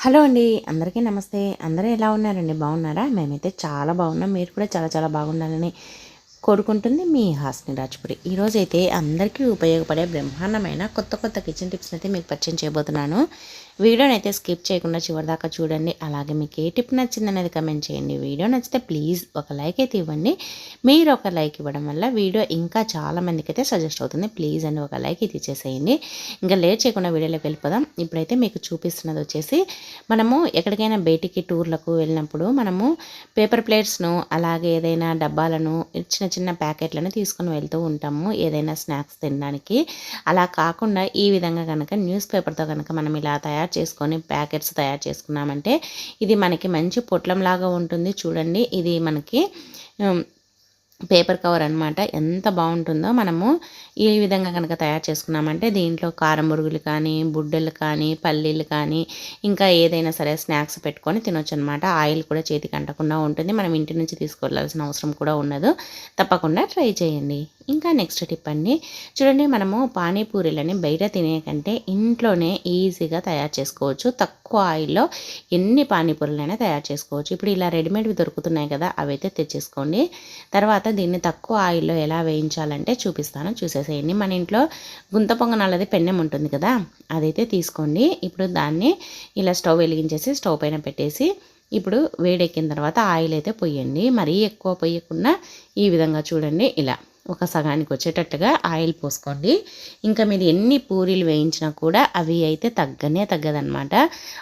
Hello అండి అందరికీ నమస్తే. అందరూ ఎలా ఉన్నారండి? బాగున్నారా? మేమైతే చాలా బాగున్నాం. మీరు కూడా చాలా చాలా బాగుండాలని కోరుకుంటుంది మీ హాస్ని రాజ్పురి. ఈరోజైతే అందరికీ ఉపయోగపడే బ్రహ్మాండమైన కొత్త కొత్త కిచెన్ టిప్స్ని అయితే మీకు పరిచయం చేయబోతున్నాను. వీడియోని అయితే స్కిప్ చేయకుండా చివరిదాకా చూడండి. అలాగే మీకు ఏ టిప్ నచ్చింది అనేది కమెంట్ చేయండి. వీడియో నచ్చితే ప్లీజ్ ఒక లైక్ అయితే ఇవ్వండి. మీరు ఒక లైక్ ఇవ్వడం వల్ల వీడియో ఇంకా చాలా మందికి అయితే సజెస్ట్ అవుతుంది. ప్లీజ్ అండి ఒక లైక్ ఇది ఇచ్చేసేయండి. ఇంకా లేట్ చేయకుండా వీడియోలోకి వెళ్ళిపోదాం. ఇప్పుడైతే మీకు చూపిస్తున్నది వచ్చేసి మనము ఎక్కడికైనా బయటికి టూర్లకు వెళ్ళినప్పుడు మనము పేపర్ ప్లేట్స్ను అలాగే ఏదైనా డబ్బాలను చిన్న చిన్న ప్యాకెట్లను తీసుకొని వెళ్తూ ఉంటాము. ఏదైనా స్నాక్స్ తినడానికి. అలా కాకుండా ఈ విధంగా కనుక న్యూస్ పేపర్తో కనుక మనం ఇలా తయారు చేసుకొని ప్యాకెట్స్ తయారు చేసుకున్నామంటే ఇది మనకి మంచి పొట్లంలాగా ఉంటుంది. చూడండి ఇది మనకి పేపర్ కవర్ అనమాట ఎంత బాగుంటుందో మనము ఈ విధంగా కనుక తయారు చేసుకున్నామంటే దీంట్లో కారం బురుగులు కానీ బుడ్డలు కానీ పల్లీలు కానీ ఇంకా ఏదైనా సరే స్నాక్స్ పెట్టుకొని తినొచ్చు అనమాట ఆయిల్ కూడా చేతికి అంటకుండా ఉంటుంది. మనం ఇంటి నుంచి తీసుకెళ్ళాల్సిన అవసరం కూడా ఉండదు. తప్పకుండా ట్రై చేయండి. ఇంకా నెక్స్ట్ టిప్ అండి. చూడండి మనము పానీపూరీలని బయట తినే కంటే ఇంట్లోనే ఈజీగా తయారు చేసుకోవచ్చు. తక్కువ ఆయిల్లో ఎన్ని పానీపూరీలైనా తయారు చేసుకోవచ్చు. ఇప్పుడు ఇలా రెడీమేడ్వి దొరుకుతున్నాయి కదా అవైతే తెచ్చేసుకోండి. తర్వాత దీన్ని తక్కువ ఆయిల్లో ఎలా వేయించాలంటే చూపిస్తాను. చూసేసేయండి. మన ఇంట్లో గుంత పొంగనాలది పెన్నెం ఉంటుంది కదా అదైతే తీసుకోండి. ఇప్పుడు దాన్ని ఇలా స్టవ్ వెలిగించేసి స్టవ్ పైన పెట్టేసి ఇప్పుడు వేడెక్కిన తర్వాత ఆయిల్ అయితే పొయ్యండి. మరీ ఎక్కువ పొయ్యకుండా ఈ విధంగా చూడండి. ఇలా ఒక సగానికి వచ్చేటట్టుగా ఆయిల్ పోసుకోండి. ఇంకా మీరు ఎన్ని పూరీలు వేయించినా కూడా అవి అయితే తగ్గనే తగ్గదనమాట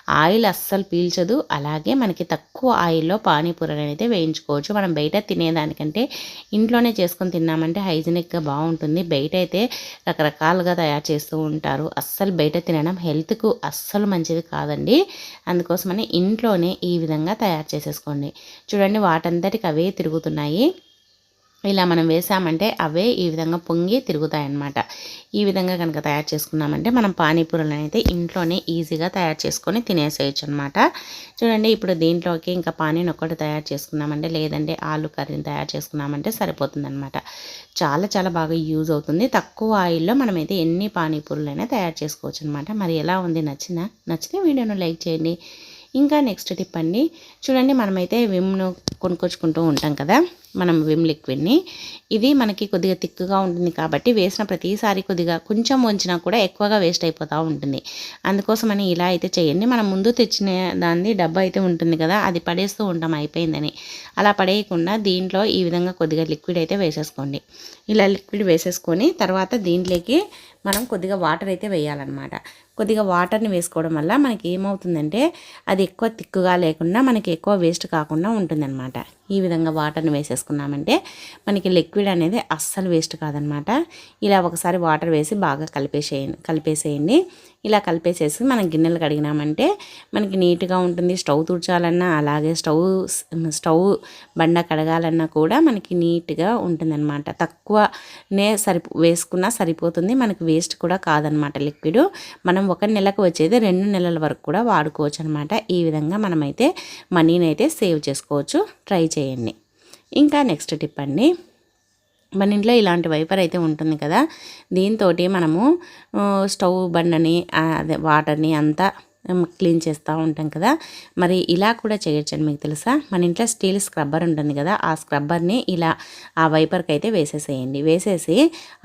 ఆయిల్ అస్సలు పీల్చదు. అలాగే మనకి తక్కువ ఆయిల్లో పానీపూరలు అయితే వేయించుకోవచ్చు. మనం బయట తినేదానికంటే ఇంట్లోనే చేసుకొని తిన్నామంటే హైజీనిక్గా బాగుంటుంది. బయట అయితే రకరకాలుగా తయారు చేస్తూ ఉంటారు. అస్సలు బయట తినడం హెల్త్కు అస్సలు మంచిది కాదండి. అందుకోసమని ఇంట్లోనే ఈ విధంగా తయారు చేసేసుకోండి. చూడండి వాటంతటికి అవే తిరుగుతున్నాయి. ఇలా మనం వేసామంటే అవే ఈ విధంగా పొంగి తిరుగుతాయన్నమాట. ఈ విధంగా కనుక తయారు చేసుకున్నామంటే మనం పానీపూరీలను అయితే ఇంట్లోనే ఈజీగా తయారు చేసుకొని తినేసేయచ్చు అనమాట చూడండి ఇప్పుడు దీంట్లోకి ఇంకా పానీని ఒక్కటి తయారు చేసుకున్నామంటే లేదంటే ఆలు కర్రీని తయారు చేసుకున్నామంటే సరిపోతుందన్నమాట. చాలా చాలా బాగా యూజ్ అవుతుంది. తక్కువ ఆయిల్లో మనమైతే ఎన్ని పానీపూరీలైనా తయారు చేసుకోవచ్చు అనమాట మరి ఎలా ఉంది? నచ్చిందా? నచ్చితే వీడియోను లైక్ చేయండి. ఇంకా నెక్స్ట్ టిప్ అండి. చూడండి మనమైతే విమ్ను కొనుక్కొచ్చుకుంటూ ఉంటాం కదా మనం విమ్ లిక్విడ్ని. ఇది మనకి కొద్దిగా తిక్కుగా ఉంటుంది కాబట్టి వేసిన ప్రతిసారి కొద్దిగా కొంచెం వంచినా కూడా ఎక్కువగా వేస్ట్ అయిపోతూ ఉంటుంది. అందుకోసమని ఇలా అయితే చేయండి. మనం ముందు తెచ్చిన దాన్ని డబ్బా అయితే ఉంటుంది కదా అది పడేస్తూ ఉంటాం అయిపోయిందని. అలా పడేయకుండా దీంట్లో ఈ విధంగా కొద్దిగా లిక్విడ్ అయితే వేసేసుకోండి. ఇలా లిక్విడ్ వేసేసుకొని తర్వాత దీంట్లోకి మనం కొద్దిగా వాటర్ అయితే వేయాలన్నమాట. కొద్దిగా వాటర్ని వేసుకోవడం వల్ల మనకి ఏమవుతుందంటే అది ఎక్కువ తిక్కుగా లేకుండా మనకి ఎక్కువ వేస్ట్ కాకుండా ఉంటుందన్నమాట. ఈ విధంగా వాటర్ని వేసేసుకున్నామంటే మనకి లిక్విడ్ అనేది అస్సలు వేస్ట్ కాదనమాట. ఇలా ఒకసారి వాటర్ వేసి బాగా కలిపేసేయండి కలిపేసేయండి. ఇలా కలిపేసేసి మనం గిన్నెలు కడిగినామంటే మనకి నీట్గా ఉంటుంది. స్టవ్ తుడిచాలన్నా అలాగే స్టవ్ స్టవ్ బండ కడగాలన్నా కూడా మనకి నీట్గా ఉంటుందన్నమాట తక్కువనే సరి వేసుకున్నా సరిపోతుంది. మనకి వేస్ట్ కూడా కాదనమాట లిక్విడ్. మనం ఒక నెలకు వచ్చేది రెండు నెలల వరకు కూడా వాడుకోవచ్చు అనమాట ఈ విధంగా మనమైతే మనీని అయితే సేవ్ చేసుకోవచ్చు. ట్రై చేయండి. ఇంకా నెక్స్ట్ టిప్ అండి. మన ఇంట్లో ఇలాంటి వైపర్ అయితే ఉంటుంది కదా. దీంతో మనము స్టవ్ బండని అదే వాటర్ని అంతా క్లీన్ చేస్తూ ఉంటాం కదా. మరి ఇలా కూడా చేయొచ్చండి మీకు తెలుసా? మన ఇంట్లో స్టీల్ స్క్రబ్బర్ ఉంటుంది కదా. ఆ స్క్రబ్బర్ని ఇలా ఆ వైపర్కి అయితే వేసేసేయండి. వేసేసి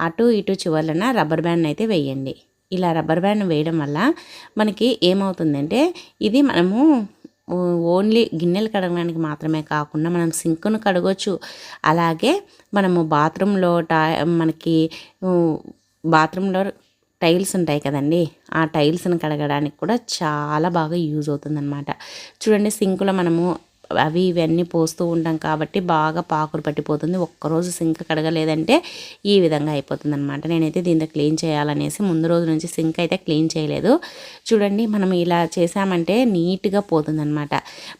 అటు ఇటు చివర్లన రబ్బర్ బ్యాండ్ అయితే వేయండి. ఇలా రబ్బర్ బ్యాండ్ వేయడం వల్ల మనకి ఏమవుతుందంటే ఇది మనము ఓన్లీ గిన్నెలు కడగడానికి మాత్రమే కాకుండా మనం సింక్ను కడగొచ్చు. అలాగే మనము బాత్రూంలో టా మనకి బాత్రూంలో టైల్స్ ఉంటాయి కదండి ఆ టైల్స్ని కడగడానికి కూడా చాలా బాగా యూజ్ అవుతుందన్నమాట. చూడండి సింకులో మనము అవి ఇవన్నీ పోస్తూ ఉంటాం కాబట్టి బాగా పాకులు పట్టిపోతుంది. ఒక్కరోజు సింక్ కడగలేదంటే ఈ విధంగా అయిపోతుంది అనమాట నేనైతే దీంతో క్లీన్ చేయాలనేసి ముందు రోజు నుంచి సింక్ అయితే క్లీన్ చేయలేదు. చూడండి మనం ఇలా చేసామంటే నీట్గా పోతుంది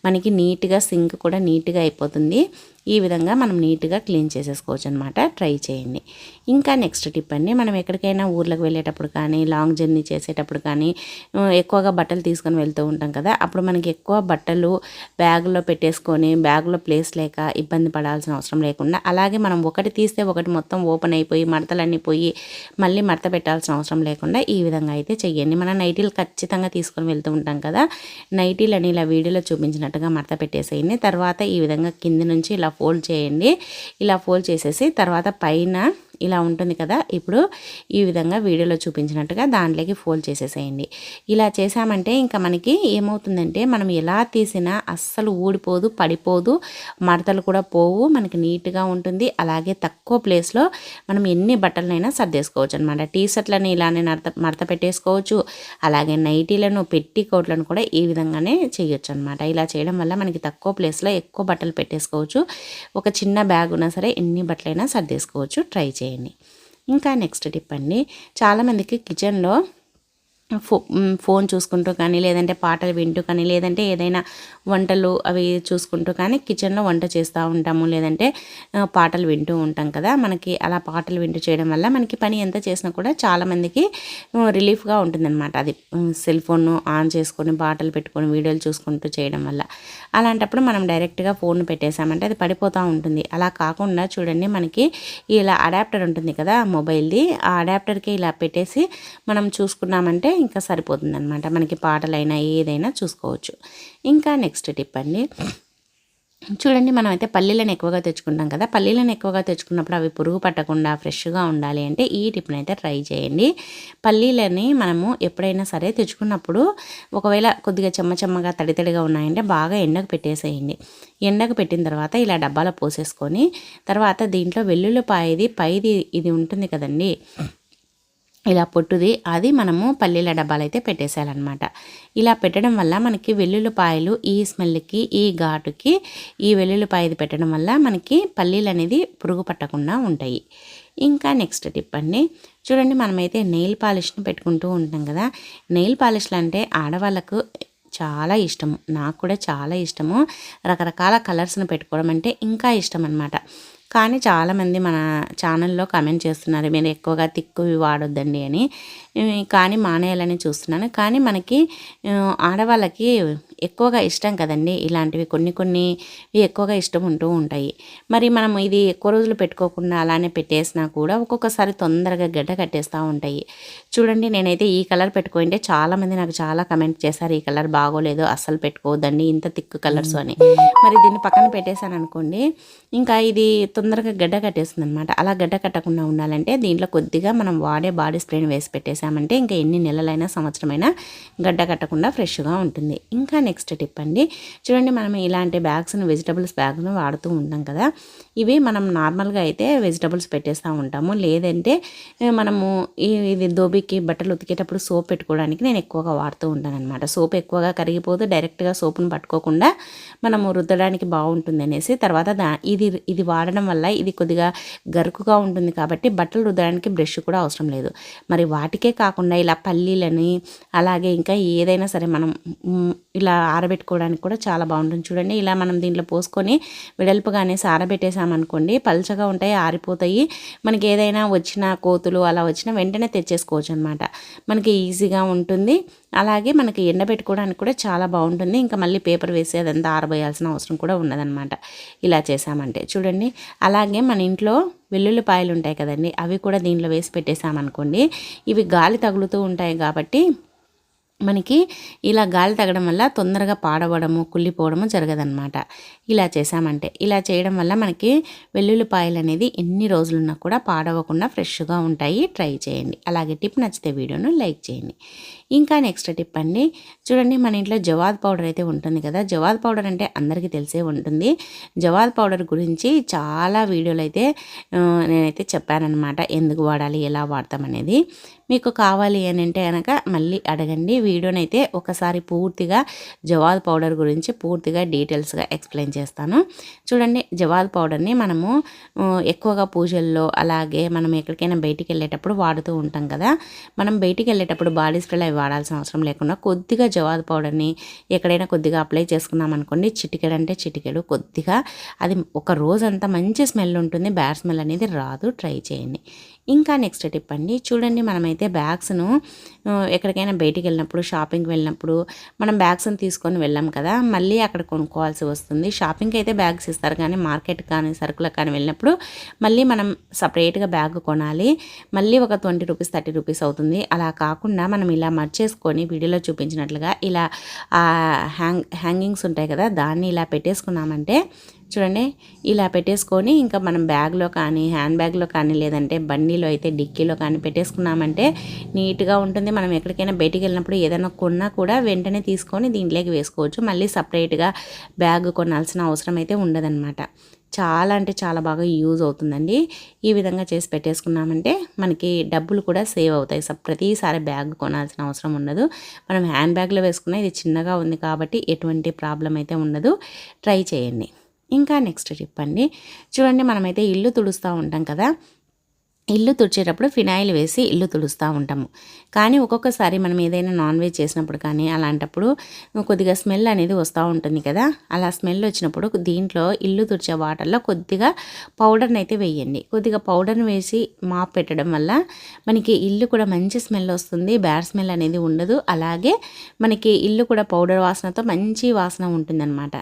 మనకి నీట్గా సింక్ కూడా నీట్గా అయిపోతుంది. ఈ విధంగా మనం నీట్గా క్లీన్ చేసేసుకోవచ్చు అనమాట ట్రై చేయండి. ఇంకా నెక్స్ట్ టిప్ అండి మనం ఎక్కడికైనా ఊర్లకు వెళ్ళేటప్పుడు కానీ లాంగ్ జర్నీ చేసేటప్పుడు కానీ ఎక్కువగా బట్టలు తీసుకొని వెళ్తూ ఉంటాం కదా అప్పుడు మనకి ఎక్కువ బట్టలు బ్యాగ్లో పెట్టేసుకొని బ్యాగ్లో ప్లేస్ లేక ఇబ్బంది పడాల్సిన అవసరం లేకుండా అలాగే మనం ఒకటి తీస్తే ఒకటి మొత్తం ఓపెన్ అయిపోయి మడతలన్నీ పోయి మళ్ళీ మడత పెట్టాల్సిన అవసరం లేకుండా ఈ విధంగా అయితే చెయ్యండి. మనం నైటీలు ఖచ్చితంగా తీసుకొని వెళ్తూ ఉంటాం కదా నైటీలని ఇలా వీడియోలో చూపించినట్టుగా మడత పెట్టేసేయండి. తర్వాత ఈ విధంగా కింద నుంచి ఇలా ఫోల్డ్ చేయండి. ఇలా ఫోల్డ్ చేసేసి తర్వాత పైన ఇలా ఉంటుంది కదా. ఇప్పుడు ఈ విధంగా వీడియోలో చూపించినట్టుగా దాంట్లోకి ఫోల్డ్ చేసేసేయండి. ఇలా చేసామంటే ఇంకా మనకి ఏమవుతుందంటే మనం ఎలా తీసినా అస్సలు ఊడిపోదు పడిపోదు మడతలు కూడా పోవు మనకి నీట్గా ఉంటుంది. అలాగే తక్కువ ప్లేస్లో మనం ఎన్ని బట్టలనైనా సర్దేసుకోవచ్చు అనమాట టీ షర్ట్లని ఇలానే మడత మడత పెట్టేసుకోవచ్చు. అలాగే నైటీలను పెట్టి కోట్లను కూడా ఈ విధంగానే చేయొచ్చు అనమాట ఇలా చేయడం వల్ల మనకి తక్కువ ప్లేస్లో ఎక్కువ బట్టలు పెట్టేసుకోవచ్చు. ఒక చిన్న బ్యాగ్ ఉన్నా సరే ఎన్ని బట్టలైనా సర్దేసుకోవచ్చు ట్రై చేయండి. చేయండి. ఇంకా నెక్స్ట్ టిప్ అండి. చాలామందికి కిచెన్లో ఫో ఫోన్ చూసుకుంటూ కానీ లేదంటే పాటలు వింటూ కానీ లేదంటే ఏదైనా వంటలు అవి చూసుకుంటూ కానీ కిచెన్లో వంట చేస్తూ ఉంటాము. లేదంటే పాటలు వింటూ ఉంటాం కదా. మనకి అలా పాటలు వింటూ చేయడం వల్ల మనకి పని ఎంత చేసినా కూడా చాలామందికి రిలీఫ్గా ఉంటుందన్నమాట. అది సెల్ ఫోన్ ఆన్ చేసుకొని పాటలు పెట్టుకొని వీడియోలు చూసుకుంటూ చేయడం వల్ల. అలాంటప్పుడు మనం డైరెక్ట్గా ఫోన్ పెట్టేసామంటే అది పడిపోతూ ఉంటుంది. అలా కాకుండా చూడండి మనకి ఇలా అడాప్టర్ ఉంటుంది కదా మొబైల్ది. ఆ అడాప్టర్కి ఇలా పెట్టేసి మనం చూసుకున్నామంటే ఇంకా సరిపోతుంది అనమాట మనకి పాటలైనా ఏదైనా చూసుకోవచ్చు. ఇంకా నెక్స్ట్ టిప్ అండి. చూడండి మనం అయితే పల్లీలను ఎక్కువగా తెచ్చుకుంటాం కదా. పల్లీలను ఎక్కువగా తెచ్చుకున్నప్పుడు అవి పురుగు పట్టకుండా ఫ్రెష్గా ఉండాలి అంటే ఈ టిప్ని అయితే ట్రై చేయండి. పల్లీలని మనము ఎప్పుడైనా సరే తెచ్చుకున్నప్పుడు ఒకవేళ కొద్దిగా చెమ్మ చెమ్మగా తడి తడిగా ఉన్నాయంటే బాగా ఎండకు పెట్టేసేయండి. ఎండకు పెట్టిన తర్వాత ఇలా డబ్బాలో పోసేసుకొని తర్వాత దీంట్లో వెల్లుల్లిపాయది పైది ఇది ఉంటుంది కదండి. ఇలా పొట్టుది అది మనము పల్లీల డబ్బాలు అయితే పెట్టేసేయాలన్నమాట. ఇలా పెట్టడం వల్ల మనకి వెల్లుల్లిపాయలు ఈ స్మెల్కి ఈ ఘాటుకి ఈ వెల్లుల్లిపాయది పెట్టడం వల్ల మనకి పల్లీలు అనేది పురుగు పట్టకుండా ఉంటాయి. ఇంకా నెక్స్ట్ టిప్ అండి చూడండి మనమైతే నెయిల్ పాలిష్ని పెట్టుకుంటూ ఉంటాం కదా నెయిల్ పాలిష్లు అంటే ఆడవాళ్ళకు చాలా ఇష్టము నాకు కూడా చాలా ఇష్టము. రకరకాల కలర్స్ని పెట్టుకోవడం అంటే ఇంకా ఇష్టం అనమాట కానీ చాలామంది మన ఛానల్లో కమెంట్ చేస్తున్నారు మీరు ఎక్కువగా తిక్కువి వాడొద్దండి అని. కానీ మానేయాలని చూస్తున్నాను. కానీ మనకి ఆడవాళ్ళకి ఎక్కువగా ఇష్టం కదండి. ఇలాంటివి కొన్ని కొన్ని ఎక్కువగా ఇష్టం ఉంటూ ఉంటాయి. మరి మనం ఇది ఎక్కువ రోజులు పెట్టుకోకుండా అలానే పెట్టేసినా కూడా ఒక్కొక్కసారి తొందరగా గడ్డ కట్టేస్తూ ఉంటాయి. చూడండి నేనైతే ఈ కలర్ పెట్టుకుంటే చాలామంది నాకు చాలా కమెంట్ చేశారు ఈ కలర్ బాగోలేదు అస్సలు పెట్టుకోవద్దండి ఇంత థిక్ కలర్స్ అని. మరి దీన్ని పక్కన పెట్టేశాను అనుకోండి ఇంకా ఇది తొందరగా గడ్డ కట్టేస్తుంది అనమాట అలా గడ్డ కట్టకుండా ఉండాలంటే దీంట్లో కొద్దిగా మనం వాడే బాడీ స్ప్రేని వేసి పెట్టేశామంటే ఇంకా ఎన్ని నెలలైనా సంవత్సరమైనా గడ్డ కట్టకుండా ఫ్రెష్గా ఉంటుంది. ఇంకా నెక్స్ట్ టిప్ అండి. చూడండి మనం ఇలాంటి బ్యాగ్స్ను వెజిటబుల్స్ బ్యాగ్ను వాడుతూ ఉంటాం కదా. ఇవి మనం నార్మల్గా అయితే వెజిటబుల్స్ పెట్టేస్తూ ఉంటాము. లేదంటే మనము ఇది దోబికి బట్టలు ఉతికేటప్పుడు సోప్ పెట్టుకోవడానికి నేను ఎక్కువగా వాడుతూ ఉంటాను అనమాట సోప్ ఎక్కువగా కరిగిపోతే డైరెక్ట్గా సోపును పట్టుకోకుండా మనము రుద్దడానికి బాగుంటుంది అనేసి. తర్వాత దా ఇది ఇది వాడడం వల్ల ఇది కొద్దిగా గరుకుగా ఉంటుంది కాబట్టి బట్టలు రుద్దడానికి బ్రష్ కూడా అవసరం లేదు. మరి వాటికే కాకుండా ఇలా పల్లీలని అలాగే ఇంకా ఏదైనా సరే మనం ఇలా ఆరబెట్టుకోవడానికి కూడా చాలా బాగుంటుంది. చూడండి ఇలా మనం దీంట్లో పోసుకొని వెడల్పుగానే ఆరబెట్టేసామనుకోండి పలుచగా ఉంటాయి ఆరిపోతాయి. మనకి ఏదైనా వచ్చిన కోతులు అలా వచ్చినా వెంటనే తెచ్చేసుకోవచ్చు అనమాట మనకి ఈజీగా ఉంటుంది. అలాగే మనకి ఎండబెట్టుకోవడానికి కూడా చాలా బాగుంటుంది. ఇంకా మళ్ళీ పేపర్ వేసి అదంతా ఆరబోయాల్సిన అవసరం కూడా ఉన్నదనమాట. ఇలా చేసామంటే. చూడండి అలాగే మన ఇంట్లో వెల్లుల్లిపాయలు ఉంటాయి కదండి అవి కూడా దీంట్లో వేసి పెట్టేసామనుకోండి ఇవి గాలి తగులుతూ ఉంటాయి కాబట్టి మనకి ఇలా గాలి తగ్గడం వల్ల తొందరగా పాడవడము కుళ్ళిపోవడము జరగదనమాట ఇలా చేసామంటే ఇలా చేయడం వల్ల మనకి వెల్లుల్లిపాయలు అనేది ఎన్ని రోజులున్నా కూడా పాడవకుండా ఫ్రెష్గా ఉంటాయి. ట్రై చేయండి. అలాగే టిప్ నచ్చితే వీడియోను లైక్ చేయండి. ఇంకా నెక్స్ట్ టిప్ అండి చూడండి మన ఇంట్లో జవాద్ పౌడర్ అయితే ఉంటుంది కదా. జవాద్ పౌడర్ అంటే అందరికీ తెలిసే ఉంటుంది. జవాద్ పౌడర్ గురించి చాలా వీడియోలు అయితే నేనైతే చెప్పానమాట ఎందుకు వాడాలి ఎలా వాడతాం అనేది. మీకు కావాలి అని అంటే కనుక మళ్ళీ అడగండి. వీడియోనైతే ఒకసారి పూర్తిగా జవాద్ పౌడర్ గురించి పూర్తిగా డీటెయిల్స్గా ఎక్స్ప్లెయిన్ చేస్తాను. చూడండి జవాద్ పౌడర్ని మనము ఎక్కువగా పూజల్లో అలాగే మనం ఎక్కడికైనా బయటికి వెళ్ళేటప్పుడు వాడుతూ ఉంటాం కదా. మనం బయటికి వెళ్ళేటప్పుడు బాడీ స్ప్రేలో అవి వాడాల్సిన అవసరం లేకుండా కొద్దిగా జవాద్ పౌడర్ని ఎక్కడైనా కొద్దిగా అప్లై చేసుకున్నాం అనుకోండి. చిటికెడు అంటే చిటికెడు కొద్దిగా. అది ఒక రోజంతా మంచి స్మెల్ ఉంటుంది. బ్యాడ్ స్మెల్ అనేది రాదు. ట్రై చేయండి. ఇంకా నెక్స్ట్ టిప్ అండి. చూడండి మనమైతే బ్యాగ్స్ను ఎక్కడికైనా బయటికి వెళ్ళినప్పుడు షాపింగ్కి వెళ్ళినప్పుడు మనం బ్యాగ్స్ని తీసుకొని వెళ్ళాం కదా మళ్ళీ అక్కడ కొనుక్కోవాల్సి వస్తుంది. షాపింగ్కి అయితే బ్యాగ్స్ ఇస్తారు కానీ మార్కెట్ కానీ సరుకులకు కానీ వెళ్ళినప్పుడు మళ్ళీ మనం సపరేట్గా బ్యాగ్ కొనాలి. మళ్ళీ ఒక ట్వంటీ రూపీస్ థర్టీ రూపీస్ అవుతుంది. అలా కాకుండా మనం ఇలా మర్చేసుకొని వీడియోలో చూపించినట్లుగా ఇలా హ్యాంగ్ హ్యాంగింగ్స్ ఉంటాయి కదా దాన్ని ఇలా పెట్టేసుకున్నామంటే చూడండి ఇలా పెట్టేసుకొని ఇంకా మనం బ్యాగ్లో కానీ హ్యాండ్ బ్యాగ్లో కానీ లేదంటే బండిలో అయితే డిక్కీలో కానీ పెట్టేసుకున్నామంటే నీట్గా ఉంటుంది. మనం ఎక్కడికైనా బయటికి వెళ్ళినప్పుడు ఏదైనా కొన్నా కూడా వెంటనే తీసుకొని దీంట్లోకి వేసుకోవచ్చు. మళ్ళీ సపరేట్గా బ్యాగ్ కొనాల్సిన అవసరం అయితే ఉండదన్నమాట. చాలా అంటే చాలా బాగా యూజ్ అవుతుందండి. ఈ విధంగా చేసి పెట్టేసుకున్నామంటే మనకి డబ్బులు కూడా సేవ్ అవుతాయి. సప్ ప్రతిసారి బ్యాగ్ కొనాల్సిన అవసరం ఉండదు. మనం హ్యాండ్ బ్యాగ్లో వేసుకున్న ఇది చిన్నగా ఉంది కాబట్టి ఎటువంటి ప్రాబ్లం అయితే ఉండదు. ట్రై చేయండి. ఇంకా నెక్స్ట్ టిప్ అండి చూడండి మనమైతే ఇల్లు తుడుస్తూ ఉంటాం కదా. ఇల్లు తుడిచేటప్పుడు ఫినాయిల్ వేసి ఇల్లు తుడుస్తూ ఉంటాము. కానీ ఒక్కొక్కసారి మనం ఏదైనా నాన్ వెజ్ చేసినప్పుడు కానీ అలాంటప్పుడు కొద్దిగా స్మెల్ అనేది వస్తూ ఉంటుంది కదా. అలా స్మెల్ వచ్చినప్పుడు దీంట్లో ఇల్లు తుడిచే వాటర్లో కొద్దిగా పౌడర్ని అయితే వేయండి. కొద్దిగా పౌడర్ని వేసి మాప్ పెట్టడం వల్ల మనకి ఇల్లు కూడా మంచి స్మెల్ వస్తుంది. బ్యాడ్ స్మెల్ అనేది ఉండదు. అలాగే మనకి ఇల్లు కూడా పౌడర్ వాసనతో మంచి వాసన ఉంటుందన్నమాట.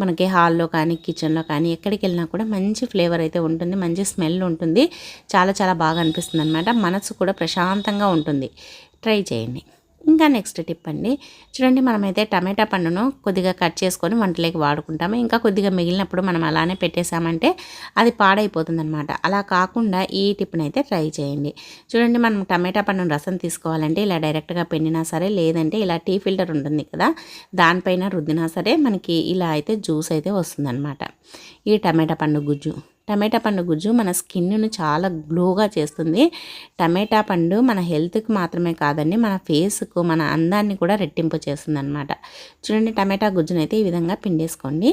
మనకి హాల్లో కానీ కిచెన్లో కానీ ఎక్కడికి వెళ్ళినా కూడా మంచి ఫ్లేవర్ అయితే ఉంటుంది మంచి స్మెల్ ఉంటుంది. చాలా చాలా బాగా అనిపిస్తుంది అనమాట మనసు కూడా ప్రశాంతంగా ఉంటుంది. ట్రై చేయండి. ఇంకా నెక్స్ట్ టిప్ అండి. చూడండి మనమైతే టమాటా పండును కొద్దిగా కట్ చేసుకొని వంటలోకి వాడుకుంటాము. ఇంకా కొద్దిగా మిగిలినప్పుడు మనం అలానే పెట్టేసామంటే అది పాడైపోతుంది అనమాట అలా కాకుండా ఈ టిప్ని అయితే ట్రై చేయండి. చూడండి మనం టమాటా పండును రసం తీసుకోవాలంటే ఇలా డైరెక్ట్గా పెండినా సరే లేదంటే ఇలా టీ ఫిల్టర్ ఉంటుంది కదా దానిపైన రుద్దినా సరే మనకి ఇలా అయితే జ్యూస్ అయితే వస్తుందన్నమాట. ఈ టమాటా పండు గుజ్జు. టమాటా పండు గుజ్జు మన స్కిన్ను చాలా గ్లోగా చేస్తుంది. టమాటా పండు మన హెల్త్కి మాత్రమే కాదండి మన ఫేస్కు మన అందాన్ని కూడా రెట్టింపు చేస్తుంది అనమాట చూడండి టమాటా గుజ్జునైతే ఈ విధంగా పిండేసుకోండి.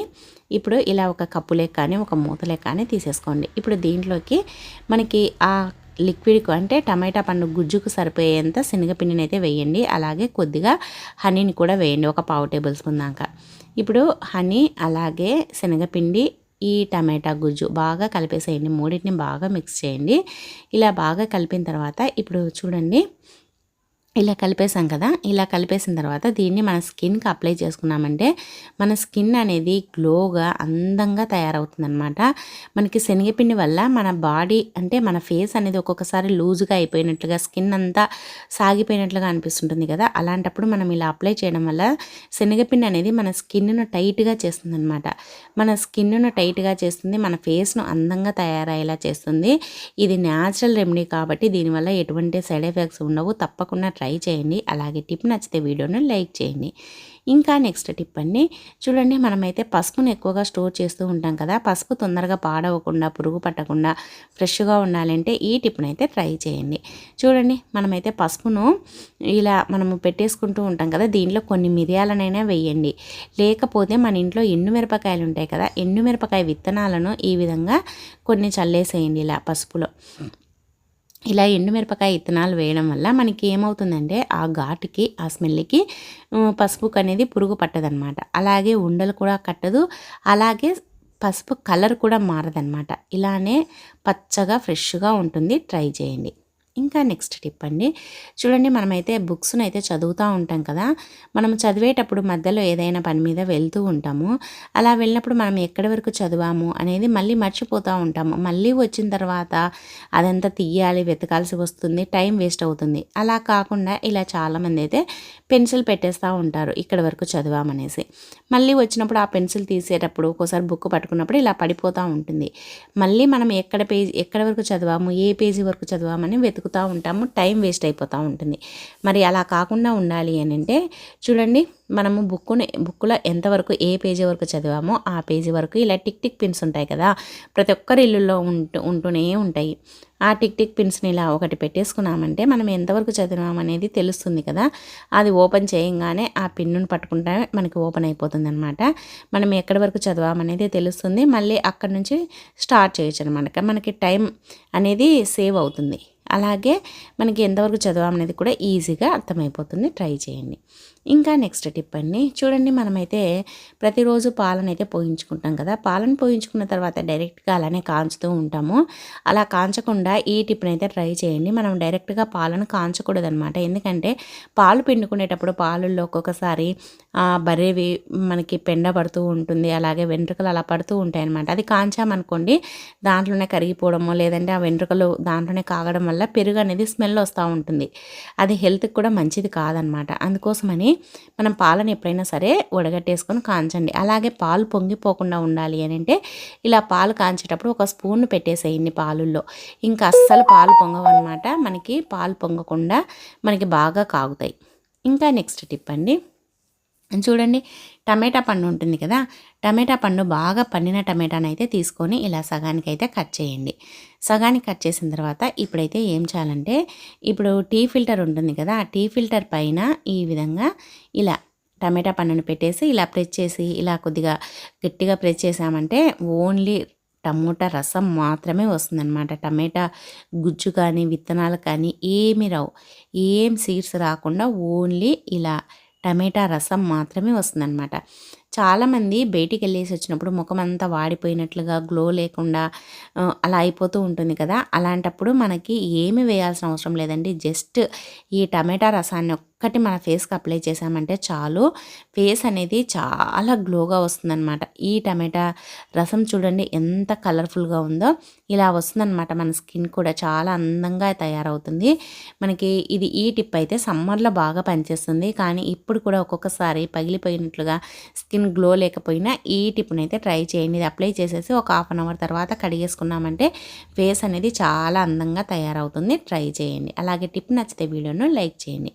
ఇప్పుడు ఇలా ఒక కప్పులే కానీ ఒక మూతలే కానీ తీసేసుకోండి. ఇప్పుడు దీంట్లోకి మనకి ఆ లిక్విడ్కు అంటే టమాటా పండు గుజ్జుకు సరిపోయేంత శనగపిండిని అయితే వేయండి. అలాగే కొద్దిగా హనీని కూడా వేయండి ఒక పావు టేబుల్ స్పూన్ దాకా. ఇప్పుడు హనీ అలాగే శనగపిండి ఈ టమాటా గుజ్జు బాగా కలిపేసేయండి. మూడింటిని బాగా మిక్స్ చేయండి. ఇలా బాగా కలిపిన తర్వాత ఇప్పుడు చూడండి. ఇలా కలిపేసాం కదా ఇలా కలిపేసిన తర్వాత దీన్ని మన స్కిన్కి అప్లై చేసుకున్నామంటే మన స్కిన్ అనేది గ్లోగా అందంగా తయారవుతుందన్నమాట. మనకి శనగపిండి వల్ల మన బాడీ అంటే మన ఫేస్ అనేది ఒక్కొక్కసారి లూజ్గా అయిపోయినట్లుగా స్కిన్ అంతా సాగిపోయినట్లుగా అనిపిస్తుంటుంది కదా. అలాంటప్పుడు మనం ఇలా అప్లై చేయడం వల్ల శనగపిండి అనేది మన స్కిన్ను టైట్గా చేస్తుందనమాట మన స్కిన్ను టైట్గా చేస్తుంది మన ఫేస్ను అందంగా తయారయ్యేలా చేస్తుంది. ఇది న్యాచురల్ రెమెడీ కాబట్టి దీనివల్ల ఎటువంటి సైడ్ ఎఫెక్ట్స్ ఉండవు. తప్పకుండా ట్రై ట్రై చేయండి. అలాగే టిప్ నచ్చితే వీడియోను లైక్ చేయండి. ఇంకా నెక్స్ట్ టిప్ అండి. చూడండి మనమైతే పసుపును ఎక్కువగా స్టోర్ చేస్తూ ఉంటాం కదా. పసుపు తొందరగా పాడవకుండా పురుగు పట్టకుండా ఫ్రెష్గా ఉండాలంటే ఈ టిప్ని అయితే ట్రై చేయండి. చూడండి మనమైతే పసుపును ఇలా మనము పెట్టేసుకుంటూ ఉంటాం కదా. దీంట్లో కొన్ని మిరియాలనైనా వేయండి. లేకపోతే మన ఇంట్లో ఎండు మిరపకాయలు ఉంటాయి కదా. ఎండు మిరపకాయ విత్తనాలను ఈ విధంగా కొన్ని చల్లేసేయండి ఇలా పసుపులో. ఇలా ఎండుమిరపకాయ ఇత్తనాలు వేయడం వల్ల మనకి ఏమవుతుందంటే ఆ ఘాటుకి ఆ స్మెల్కి పసుపుకు అనేది పురుగు పట్టదనమాట అలాగే ఉండలు కూడా కట్టదు. అలాగే పసుపు కలర్ కూడా మారదనమాట ఇలానే పచ్చగా ఫ్రెష్గా ఉంటుంది. ట్రై చేయండి. ఇంకా నెక్స్ట్ టిప్ అండి. చూడండి మనమైతే బుక్స్ను అయితే చదువుతూ ఉంటాం కదా. మనం చదివేటప్పుడు మధ్యలో ఏదైనా పని మీద వెళ్తూ ఉంటాము. అలా వెళ్ళినప్పుడు మనం ఎక్కడి వరకు చదివాము అనేది మళ్ళీ మర్చిపోతూ ఉంటాము. మళ్ళీ వచ్చిన తర్వాత అదంతా తీయాలి వెతకాల్సి వస్తుంది టైం వేస్ట్ అవుతుంది. అలా కాకుండా ఇలా చాలామంది అయితే పెన్సిల్ పెట్టేస్తూ ఉంటారు ఇక్కడ వరకు చదివామనేసి మళ్ళీ వచ్చినప్పుడు ఆ పెన్సిల్ తీసేటప్పుడు ఒక్కోసారి బుక్ పట్టుకున్నప్పుడు ఇలా పడిపోతూ ఉంటుంది. మళ్ళీ మనం ఎక్కడ పేజీ ఎక్కడ వరకు చదివాము ఏ పేజీ వరకు చదివామని వెతుకుతూ ఉంటాము టైం వేస్ట్ అయిపోతూ ఉంటుంది. మరి అలా కాకుండా ఉండాలి అని అంటే చూడండి మనము బుక్కుని బుక్లో ఎంతవరకు ఏ పేజీ వరకు చదివామో ఆ పేజీ వరకు ఇలా టిక్ టిక్ పిన్స్ ఉంటాయి కదా ప్రతి ఒక్కరి ఇల్లులో ఉంటూ ఉంటూనే ఉంటాయి. ఆ టిక్ టిక్ పిన్స్ని ఇలా ఒకటి పెట్టేసుకున్నామంటే మనం ఎంతవరకు చదివామనేది తెలుస్తుంది కదా అది ఓపెన్ చేయంగానే ఆ పిన్నును పట్టుకుంటే మనకి ఓపెన్ అయిపోతుంది అనమాట మనం ఎక్కడి వరకు చదివామనేది తెలుస్తుంది మళ్ళీ అక్కడ నుంచి స్టార్ట్ చేయొచ్చు అనమాట మనకి టైం అనేది సేవ్ అవుతుంది. అలాగే మనకి ఎంతవరకు చదవామనేది కూడా ఈజీగా అర్థమైపోతుంది. ట్రై చేయండి. ఇంకా నెక్స్ట్ టిప్ అండి. చూడండి మనమైతే ప్రతిరోజు పాలన అయితే పోయించుకుంటాం కదా. పాలన పోయించుకున్న తర్వాత డైరెక్ట్గా అలానే కాంచుతూ ఉంటాము. అలా కాంచకుండా ఈ టిప్ని అయితే ట్రై చేయండి. మనం డైరెక్ట్గా పాలను కాంచకూడదు అనమాట ఎందుకంటే పాలు పిండుకునేటప్పుడు పాలల్లో ఒక్కొక్కసారి బర్రెవి మనకి పెండ పడుతూ ఉంటుంది. అలాగే వెంట్రుకలు అలా పడుతూ ఉంటాయి అనమాట అది కాంచామనుకోండి దాంట్లోనే కరిగిపోవడము లేదంటే ఆ వెంట్రుకలు దాంట్లోనే కాగడం వల్ల పెరుగు అనేది స్మెల్ వస్తూ ఉంటుంది. అది హెల్త్కి కూడా మంచిది కాదనమాట. అందుకోసమని మనం పాలను ఎప్పుడైనా సరే ఉడగట్టేసుకొని కాంచండి. అలాగే పాలు పొంగిపోకుండా ఉండాలి అని అంటే ఇలా పాలు కాంచేటప్పుడు ఒక స్పూన్ పెట్టేసేయండి పాలుల్లో. ఇంకా అస్సలు పాలు పొంగవన్నమాట మనకి పాలు పొంగకుండా మనకి బాగా కాగుతాయి. ఇంకా నెక్స్ట్ టిప్ అండి. చూడండి టమాటా పండు ఉంటుంది కదా టమాటా పండు బాగా పండిన టమాటాను అయితే తీసుకొని ఇలా సగానికి అయితే కట్ చేయండి. సగానికి కట్ చేసిన తర్వాత ఇప్పుడైతే ఏం చేయాలంటే ఇప్పుడు టీ ఫిల్టర్ ఉంటుంది కదా ఆ టీ ఫిల్టర్ పైన ఈ విధంగా ఇలా టమాటా పండును పెట్టేసి ఇలా ప్రెస్ చేసి ఇలా కొద్దిగా గట్టిగా ప్రెస్ చేసామంటే ఓన్లీ టమోటా రసం మాత్రమే వస్తుందన్నమాట. టమాటా గుజ్జు కానీ విత్తనాలు కానీ ఏమి రావు. ఏం సీడ్స్ రాకుండా ఓన్లీ ఇలా టమాటా రసం మాత్రమే వస్తుందన్నమాట. చాలామంది బయటికి వెళ్ళేసి వచ్చినప్పుడు ముఖం అంతా వాడిపోయినట్లుగా గ్లో లేకుండా అలా అయిపోతూ ఉంటుంది కదా. అలాంటప్పుడు మనకి ఏమి వేయాల్సిన అవసరం లేదండి. జస్ట్ ఈ టమాటా రసాన్ని ఒక్కటి మన ఫేస్కి అప్లై చేసామంటే చాలు. ఫేస్ అనేది చాలా గ్లోగా వస్తుందన్నమాట. ఈ టమాటా రసం చూడండి ఎంత కలర్ఫుల్గా ఉందో ఇలా వస్తుందన్నమాట. మన స్కిన్ కూడా చాలా అందంగా తయారవుతుంది. మనకి ఇది ఈ టిప్ అయితే సమ్మర్లో బాగా పనిచేస్తుంది. కానీ ఇప్పుడు కూడా ఒక్కొక్కసారి పగిలిపోయినట్లుగా స్కిన్ గ్లో లేకపోయినా ఈ టిప్ని అయితే ట్రై చేయండి. ఇది అప్లై చేసేసి ఒక హాఫ్ అన్ అవర్ తర్వాత కడిగేసుకున్నామంటే ఫేస్ అనేది చాలా అందంగా తయారవుతుంది. ట్రై చేయండి. అలాగే టిప్ నచ్చితే వీడియోను లైక్ చేయండి.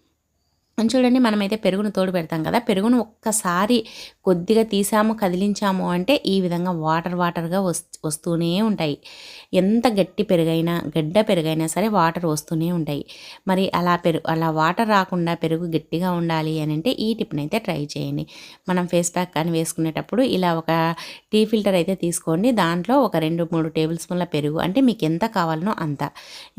చూడండి మనమైతే పెరుగును తోడు పెడతాం కదా. పెరుగును ఒక్కసారి కొద్దిగా తీసాము కదిలించాము అంటే ఈ విధంగా వాటర్ వాటర్గా వస్తూనే ఉంటాయి. ఎంత గట్టి పెరుగైనా గడ్డ పెరుగైనా సరే వాటర్ వస్తూనే ఉంటాయి. మరి అలా పెరుగు అలా వాటర్ రాకుండా పెరుగు గట్టిగా ఉండాలి అని అంటే ఈ టిప్ని అయితే ట్రై చేయండి. మనం ఫేస్ ప్యాక్ కానీ వేసుకునేటప్పుడు ఇలా ఒక టీ ఫిల్టర్ అయితే తీసుకోండి. దాంట్లో ఒక రెండు మూడు టేబుల్ స్పూన్ల పెరుగు అంటే మీకు ఎంత కావాలనో అంత.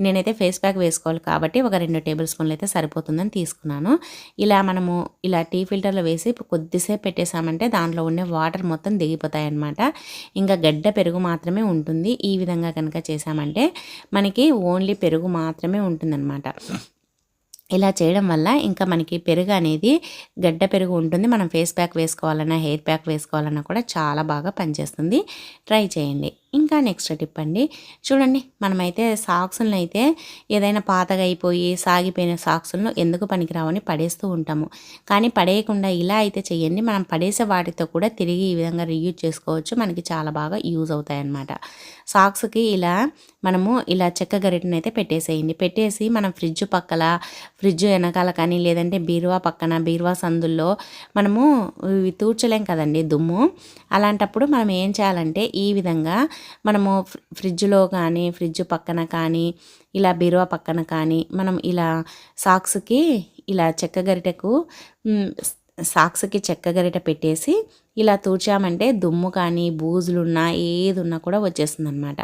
నేనైతే ఫేస్ ప్యాక్ వేసుకోవాలి కాబట్టి ఒక రెండు టేబుల్ స్పూన్లు అయితే సరిపోతుందని తీసుకున్నాను. ఇలా మనము ఇలా టీ ఫిల్టర్లో వేసి కొద్దిసేపు పెట్టేసామంటే దాంట్లో ఉండే వాటర్ మొత్తం దిగిపోతాయన్నమాట. ఇంకా గడ్డ పెరుగు మాత్రమే ఉంటుంది. ఈ విధంగా కనుక చేసామంటే మనకి ఓన్లీ పెరుగు మాత్రమే ఉంటుందన్నమాట. ఇలా చేయడం వల్ల ఇంకా మనకి పెరుగు అనేది గడ్డ పెరుగు ఉంటుంది. మనం ఫేస్ ప్యాక్ వేసుకోవాలన్నా హెయిర్ ప్యాక్ వేసుకోవాలన్నా కూడా చాలా బాగా పనిచేస్తుంది. ట్రై చేయండి. ఇంకా నెక్స్ట్ టిప్ అండి. చూడండి మనమైతే సాక్సులను అయితే ఏదైనా పాతగా అయిపోయి సాగిపోయిన సాక్సులను ఎందుకు పనికిరావని పడేస్తూ ఉంటాము. కానీ పడేయకుండా ఇలా అయితే చేయండి మనం పడేసే వాటితో కూడా తిరిగి ఈ విధంగా రీయూజ్ చేసుకోవచ్చు. మనకి చాలా బాగా యూజ్ అవుతాయన్నమాట. సాక్స్కి ఇలా మనము ఇలా చెక్క గరిటను అయితే పెట్టేసేయండి. పెట్టేసి మనం ఫ్రిడ్జ్ పక్కల ఫ్రిడ్జ్ వెనకాల కానీ లేదంటే బీరువా పక్కన బీరువా సందుల్లో మనము తూర్చలేం కదండి దుమ్ము. అలాంటప్పుడు మనం ఏం చేయాలంటే ఈ విధంగా మనము ఫ్రిడ్జ్లో కానీ ఫ్రిడ్జ్ పక్కన కానీ ఇలా బీరువా పక్కన కానీ మనం ఇలా సాక్స్కి ఇలా చెక్క గరిటెకు సాక్స్కి చెక్క గరిట పెట్టేసి ఇలా తూర్చామంటే దుమ్ము కానీ బూజులున్నా ఏది ఉన్నా కూడా వచ్చేస్తుంది అనమాట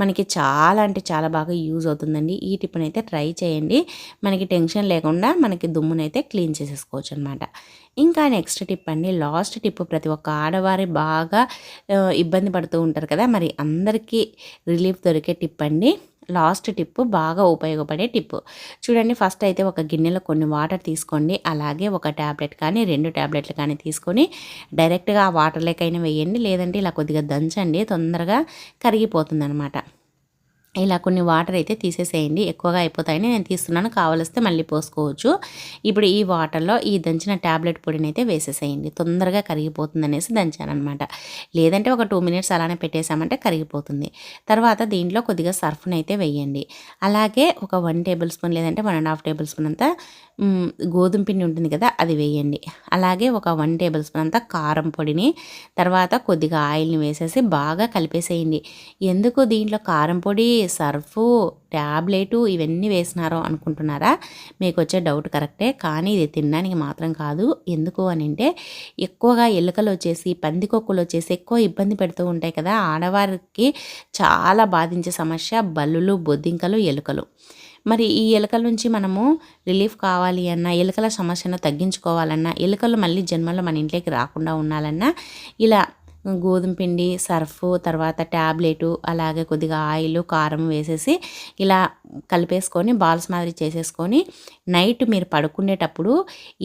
మనకి చాలా అంటే చాలా బాగా యూజ్ అవుతుందండి. ఈ టిప్ని అయితే ట్రై చేయండి. మనకి టెన్షన్ లేకుండా మనకి దుమ్మునైతే క్లీన్ చేసేసుకోవచ్చు అనమాట ఇంకా నెక్స్ట్ టిప్ అండి. లాస్ట్ టిప్ ప్రతి ఒక్క ఆడవారి బాగా ఇబ్బంది పడుతూ ఉంటారు కదా. మరి అందరికీ రిలీఫ్ దొరికే టిప్ అండి. లాస్ట్ టిప్ బాగా ఉపయోగపడే టిప్ చూడండి ఫస్ట్ అయితే ఒక గిన్నెలో కొన్ని వాటర్ తీసుకోండి. అలాగే ఒక ట్యాబ్లెట్ కానీ రెండు ట్యాబ్లెట్లు కానీ తీసుకొని డైరెక్ట్గా ఆ వాటర్లోకైనా వేయండి. లేదంటే ఇలా కొద్దిగా దంచండి. తొందరగా కరిగిపోతుంది అనమాట ఇలా కొన్ని వాటర్ అయితే తీసేసేయండి. ఎక్కువగా అయిపోతాయని నేను తీస్తున్నాను. కావలిస్తే మళ్ళీ పోసుకోవచ్చు. ఇప్పుడు ఈ వాటర్లో ఈ దంచిన ట్యాబ్లెట్ పొడిని అయితే వేసేసేయండి. తొందరగా కరిగిపోతుంది అనేసి దంచాను అనమాట లేదంటే ఒక టూ మినిట్స్ అలానే పెట్టేసామంటే కరిగిపోతుంది. తర్వాత దీంట్లో కొద్దిగా సర్ఫ్ను అయితే వేయండి. అలాగే ఒక వన్ టేబుల్ స్పూన్ లేదంటే one and half tablespoon అంతా గోధుమ పిండి ఉంటుంది కదా అది వేయండి. అలాగే ఒక వన్ టేబుల్ స్పూన్ అంతా కారం పొడిని తర్వాత కొద్దిగా ఆయిల్ని వేసేసి బాగా కలిపేసేయండి. ఎందుకు దీంట్లో కారం పొడి సర్ఫు ట్యాబ్లెటు ఇవన్నీ వేసినారో అనుకుంటున్నారా? మీకు వచ్చే డౌట్ కరెక్టే కానీ ఇది తినడానికి మాత్రం కాదు. ఎందుకు అని అంటే ఎక్కువగా ఎలుకలు వచ్చేసి పందికొక్కులు వచ్చేసి ఎక్కువ ఇబ్బంది పెడుతూ ఉంటాయి కదా ఆడవారికి చాలా బాధించే సమస్య బల్లులు బొద్దింకలు ఎలుకలు. మరి ఈ ఎలుకల నుంచి మనము రిలీఫ్ కావాలి అన్నా ఎలుకల సమస్యను తగ్గించుకోవాలన్నా ఎలుకలు మళ్ళీ జన్మలో మన ఇంట్లోకి రాకుండా ఉండాలన్నా ఇలా గోధుమ పిండి సర్ఫ్ తర్వాత ట్యాబ్లెటు అలాగే కొద్దిగా ఆయిల్ కారం వేసేసి ఇలా కలిపేసుకొని బాల్స్ మాదిరి చేసేసుకొని నైట్ మీరు పడుకునేటప్పుడు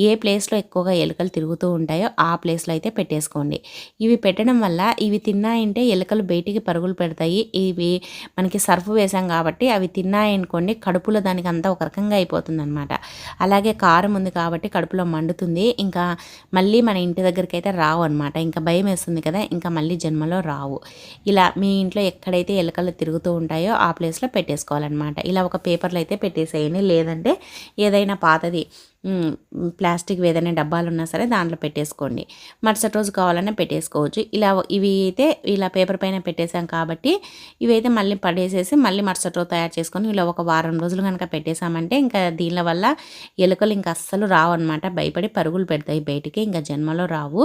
ఏ ప్లేస్లో ఎక్కువగా ఎలుకలు తిరుగుతూ ఉంటాయో ఆ ప్లేస్లో అయితే పెట్టేసుకోండి. ఇవి పెట్టడం వల్ల ఇవి తిన్నాయంటే ఎలుకలు బయటికి పరుగులు పెడతాయి. ఇవి మనకి సర్ఫ్ వేసాం కాబట్టి అవి తిన్నాయనుకోండి కడుపులో దానికి అంతా ఒక రకంగా అయిపోతుందన్నమాట. అలాగే కారం ఉంది కాబట్టి కడుపులో మండుతుంది. ఇంకా మళ్ళీ మన ఇంటి దగ్గరికి అయితే రావు అనమాట ఇంకా భయం వేస్తుంది కదా ఇంకా మళ్ళీ జన్మలో రావు. ఇలా మీ ఇంట్లో ఎక్కడైతే ఎలుకలు తిరుగుతూ ఉంటాయో ఆ ప్లేస్లో పెట్టేసుకోవాలన్నమాట. ఇలా ఒక పేపర్లో అయితే పెట్టేసేయండి. లేదంటే ఏదైనా పాతది ప్లాస్టిక్ ఏదైనా డబ్బాలు ఉన్నా సరే దాంట్లో పెట్టేసుకోండి. మరుసటి రోజు కావాలన్నా పెట్టేసుకోవచ్చు. ఇలా ఇవి అయితే ఇలా పేపర్ పైన పెట్టేసాం కాబట్టి ఇవైతే మళ్ళీ పడేసేసి మళ్ళీ మరుసటి రోజు తయారు చేసుకొని ఇలా ఒక వారం రోజులు కనుక పెట్టేసామంటే ఇంకా దీని వల్ల ఎలుకలు ఇంకా అస్సలు రావు అనమాట భయపడి పరుగులు పెడతాయి బయటికి ఇంకా జన్మలో రావు.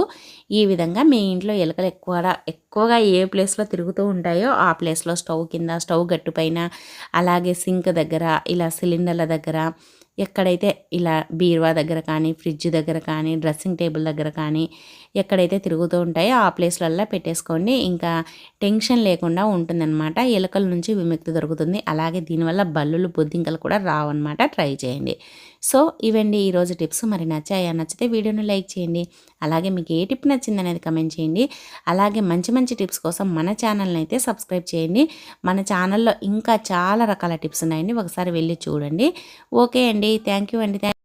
ఈ విధంగా మీ ఇంట్లో ఎలుకలు ఎక్కువగా ఎక్కువగా ఏ ప్లేస్లో తిరుగుతూ ఉంటాయో ఆ ప్లేస్లో స్టవ్ కింద స్టవ్ గట్టు పైన అలాగే సింక్ దగ్గర ఇలా సిలిండర్ల దగ్గర ఎక్కడైతే ఇలా బీరువా దగ్గర కానీ ఫ్రిడ్జ్ దగ్గర కానీ డ్రెస్సింగ్ టేబుల్ దగ్గర కానీ ఎక్కడైతే తిరుగుతూ ఉంటాయో ఆ ప్లేస్లల్లో పెట్టేసుకోండి. ఇంకా టెన్షన్ లేకుండా ఉంటుందన్నమాట. ఎలుకల నుంచి విముక్తి దొరుకుతుంది. అలాగే దీనివల్ల బల్లులు బొద్దింకలు కూడా రావన్నమాట. ట్రై చేయండి. సో ఇవండి ఈరోజు టిప్స్. మరి నచ్చాయా? నచ్చితే వీడియోను లైక్ చేయండి. అలాగే మీకు ఏ టిప్ నచ్చింది అనేది కమెంట్ చేయండి. అలాగే మంచి మంచి టిప్స్ కోసం మన ఛానల్ని అయితే సబ్స్క్రైబ్ చేయండి. మన ఛానల్లో ఇంకా చాలా రకాల టిప్స్ ఉన్నాయండి. ఒకసారి వెళ్ళి చూడండి. ఓకే అండి. థ్యాంక్ యూ అండి. థ్యాంక్